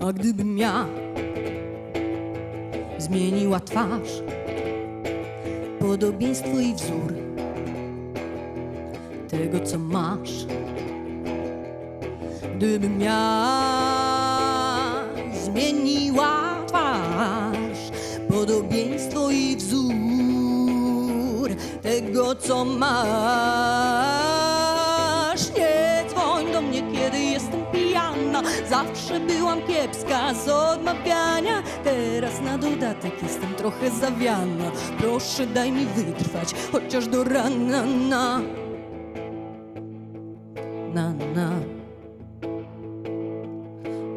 A gdybym ja zmieniła twarz, podobieństwo i wzór tego, co masz, gdybym ja zmieniła twarz, podobieństwo i wzór tego, co masz. Zawsze byłam kiepska z odmawiania. Teraz na dodatek jestem trochę zawiana. Proszę, daj mi wytrwać, chociaż do rana. Na, na, na,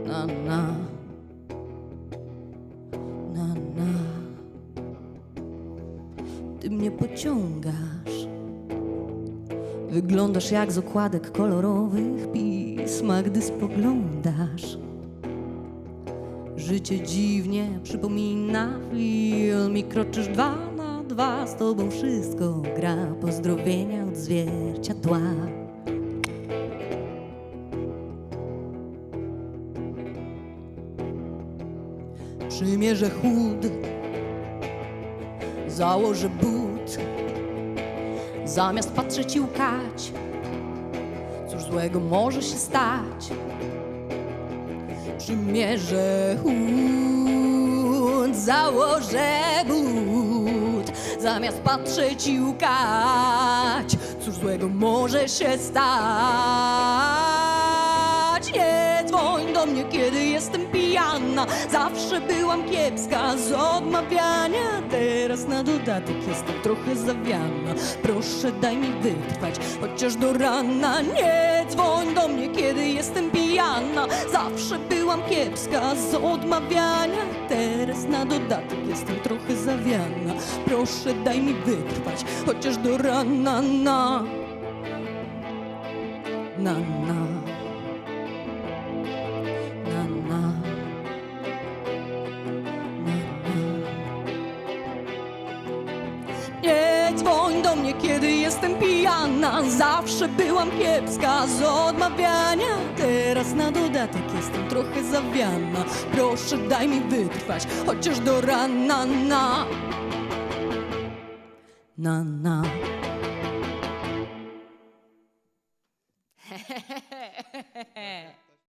na, na, na, na. Ty mnie pociągasz. Wyglądasz jak z okładek kolorowych pism, a gdy spoglądasz. Życie dziwnie przypomina film i kroczysz dwa na dwa. Z tobą wszystko gra, pozdrowienia od zwierciadła. Przymierzę chód, założę but, zamiast patrzeć i łkać. Cóż złego może się stać? Przymierzę chód, założę but, zamiast patrzeć i łkać. Cóż złego może się stać? Do mnie, kiedy jestem pijana. Zawsze byłam kiepska z odmawiania. Teraz na dodatek jestem trochę zawiana. Proszę, daj mi wytrwać, chociaż do rana. Nie dzwoń do mnie, kiedy jestem pijana. Zawsze byłam kiepska z odmawiania. Teraz na dodatek jestem trochę zawiana. Proszę, daj mi wytrwać, chociaż do rana. Na, na, na. Na, mnie, kiedy jestem pijana Zawsze byłam kiepska z odmawiania Teraz na dodatek jestem trochę zawiana Proszę daj mi wytrwać, chociaż do rana Na na, na.